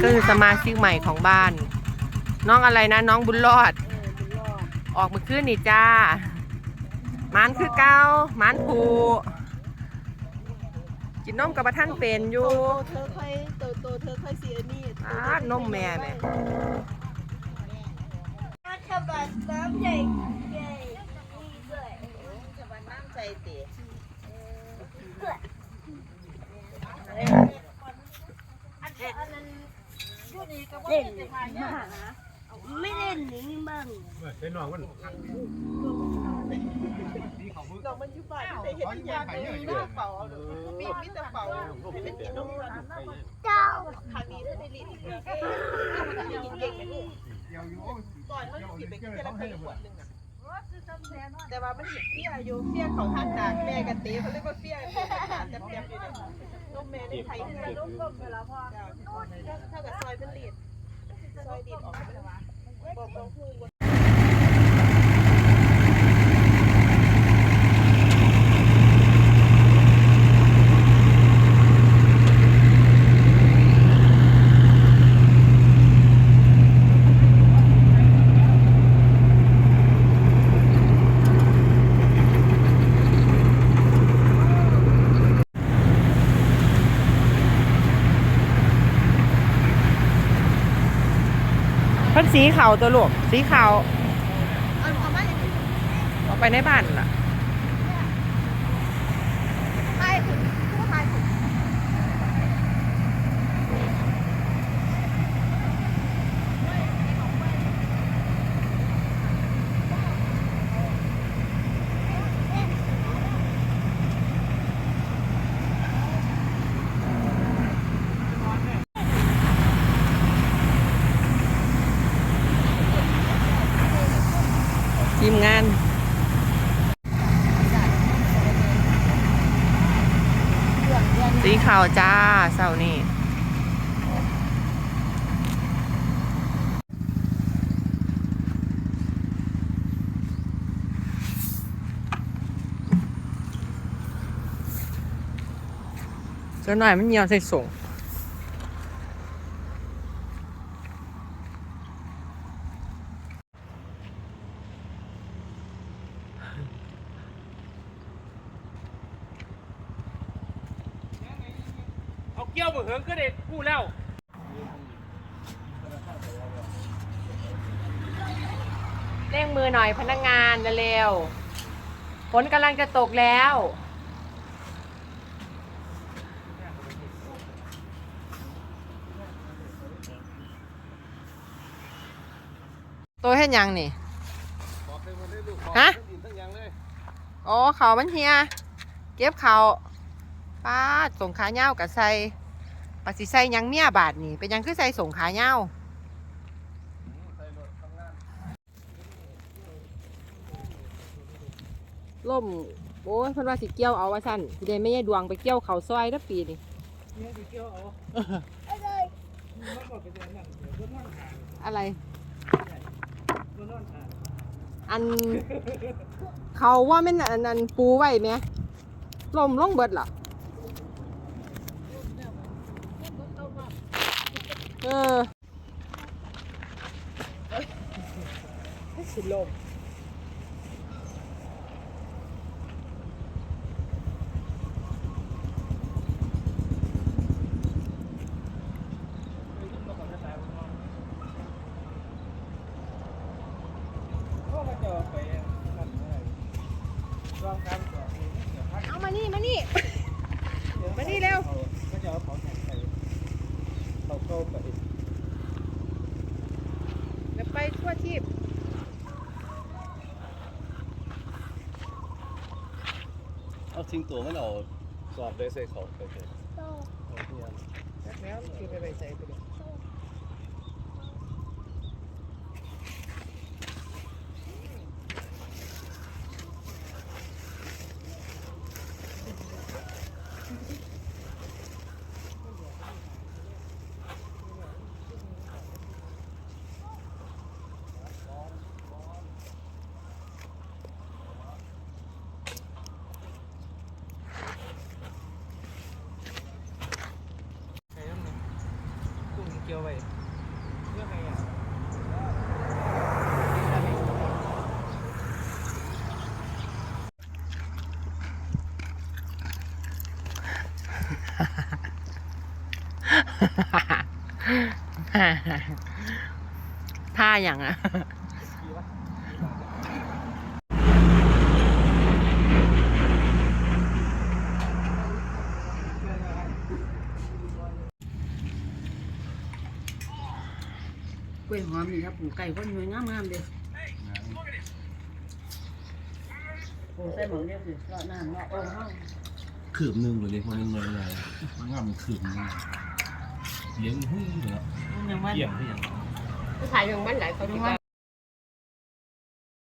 ก็คือสมาชิกใหม่ของบ้าน น้องอะไรนะ น้องบุญรอด ออกมาขึ้นนี่จ้ามันคือเก้ามันผูกินนมกับท่านเป็นอยู่โตเธอค่อยโตโตเธอค่อยเสียนี่อ่านมแม่เนี่ยฉบับน้ำใหญ่ใหญ่นี่ด้วยฉบับน้ำใจเต๋ เล่นไม่เล่นหนีบ้างใส่น้องมันดอกมันยู่บ้านแต่เห็นที่ยางเลยหน้าเป่าปีมิตรเป่าเป็นกินนมเจ้าครั้งนี้ถ้าได้ลิ้นเอ๊ะมันจะกินเก่งไหมลูกก่อนมันกินไปแค่ละคนขวดนึงอะแต่ว่ามันเห็นเฟี้ยอยู่เฟี้ยเขาทางจากแม่กันเต้เขาเรียกว่าเฟี้ยขาดเต็มๆอยู่เลยนมแม่ในไทยคือลูกกลมเวลาพ่อเท่ากับซอยเป็นลีดซ อยดีดออกเป็นบอกบอกพูด เพันสีขาวตัวลูกสีขาวออกไปในบ้านล่ะ ทีมงาน สี ขาวจ้าเสาร์นี้เจ้าหน่อยมันเหี่ยวใส่ส่ง เกี้ยวมาเหิงก็ได้กู้แล้ว เร่งมือหน่อยพนักงานเร็วๆฝนกำลังจะตกแล้ว ตัวเห็นยังนี่ ฮะ อ๋อเขามันเฮีย เก็บเขาป้าส่งขาเน่ากับใส่ ปฏิใส่หยังเมียบาทนี่เป็นหยังคือใส่ส่งขาเน่าล่มโอ้ยเพิ่นว่าสิเกี่ยวเอาว่าสั่นสิได้ไม่ใช่ดวงไปเกี่ยวเขาซอยเด้อปีนี่อะไร อัน เขาว่าแม่นอันนั้นปูไว้ไหมลมลงเบิดเหรอ เออสิลมเอามานี่ มานี่ มานี่เร็ว ก็จะเอาของแข็งใส่ เขาเข้าไปเดี๋ยวไปทั่วทีบเอาทิ้งตัวมันเอาสอบเลยใส่เขาไปเถอะแล้วคือไปไปใส่ไปเลย กียวไปเรื่องไงอะท่าอย่างอะ ล้วยหอมนี่ครับปลูกไก่ก็หน่วยงามๆเด้อปลูกใส่หมองเดียวสิเลาะน้ำเลาะโอ่งเฮาขืบหนึ่งเลยมันเงยไงงามขืบนึงเลี้ยงหุ้ยเหรอมันยังมันเยี่ยมที่ยังถ่ายยังมันหลายคนที่ว่า